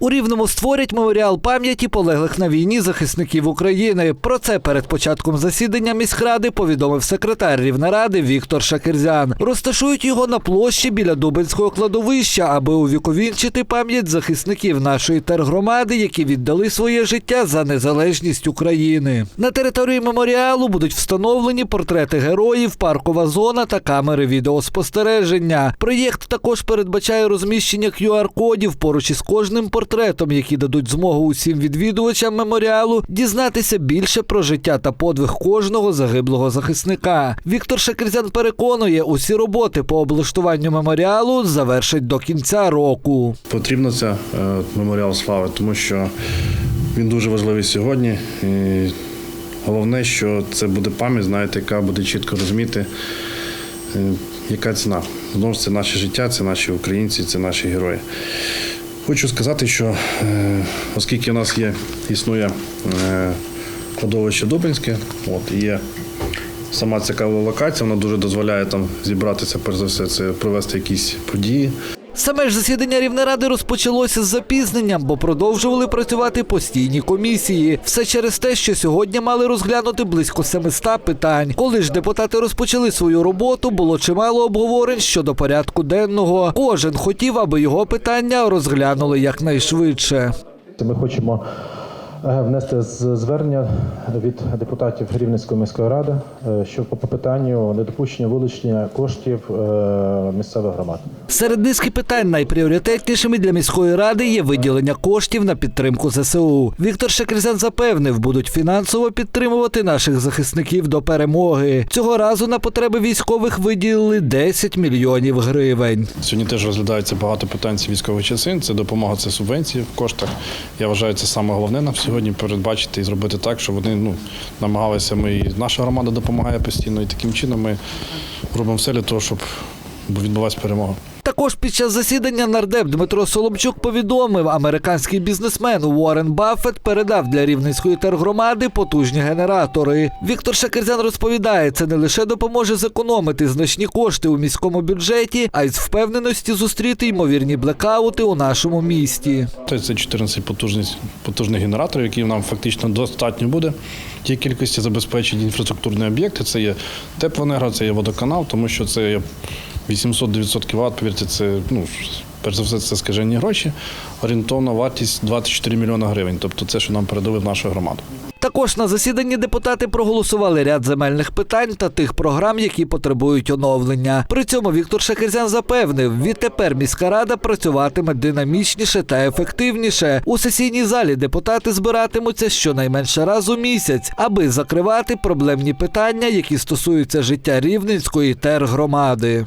У Рівному створять меморіал пам'яті полеглих на війні захисників України. Про це перед початком засідання міськради повідомив секретар Рівнеради Віктор Шакерзян. Розташують його на площі біля Дубинського кладовища, аби увіковінчити пам'ять захисників нашої тергромади, які віддали своє життя за незалежність України. На території меморіалу будуть встановлені портрети героїв, паркова зона та камери відеоспостереження. Проєкт також передбачає розміщення QR-кодів поруч із кожним портретом, які дадуть змогу усім відвідувачам меморіалу дізнатися більше про життя та подвиг кожного загиблого захисника. Віктор Шакерзян переконує, усі роботи по облаштуванню меморіалу завершать до кінця року. Потрібно це е, меморіал слави, тому що він дуже важливий сьогодні. І головне, що це буде пам'ять, знаєте, яка буде чітко розуміти, е, яка ціна. Знову ж це наше життя, це наші українці, це наші герої. Хочу сказати, що е, оскільки у нас є, існує е, кладовище Дубинське, от, є сама цікава локація, вона дуже дозволяє там зібратися, перш за все, це провести якісь події. Саме ж засідання Рівнеради розпочалося з запізненням, бо продовжували працювати постійні комісії. Все через те, що сьогодні мали розглянути близько 700 питань. Коли ж депутати розпочали свою роботу, було чимало обговорень щодо порядку денного. Кожен хотів, аби його питання розглянули якнайшвидше. Ми хочемо внести з- звернення від депутатів Рівненської міської ради, е, що по питанню недопущення вилучення коштів е, місцевих громад. Серед низки питань найпріоритетнішими для міської ради є виділення коштів на підтримку ЗСУ. Віктор Шакрізян запевнив, будуть фінансово підтримувати наших захисників до перемоги. Цього разу на потреби військових виділили 10 мільйонів гривень. Сьогодні теж розглядається багато питань з військових частин. Це допомога, це субвенції в коштах. Я вважаю, це саме головне нам сьогодні передбачити і зробити так, щоб вони ну, намагалися. Ми наша громада допомагає постійно, і таким чином ми робимо все для того, щоб відбулася перемога. Також під час засідання нардеп Дмитро Соломчук повідомив, американський бізнесмен Уоррен Баффет передав для рівненської тергромади потужні генератори. Віктор Шакерзян розповідає, це не лише допоможе зекономити значні кошти у міському бюджеті, а й з впевненості зустріти ймовірні блекаути у нашому місті. Це це 14 потужних, потужних генераторів, які нам фактично достатньо буде. Ті кількості забезпечить інфраструктурні об'єкти. Це є теплоенерго, це є водоканал, тому що це є 800-900 кВт, повірте, це ну, перш за все, це скажені гроші. Орієнтовна вартість 24 мільйони гривень. Тобто це, що нам передали в нашу громаду. Також на засіданні депутати проголосували ряд земельних питань та тих програм, які потребують оновлення. При цьому Віктор Шакерзян запевнив, відтепер міська рада працюватиме динамічніше та ефективніше. У сесійній залі депутати збиратимуться щонайменше раз у місяць, аби закривати проблемні питання, які стосуються життя рівненської тергромади.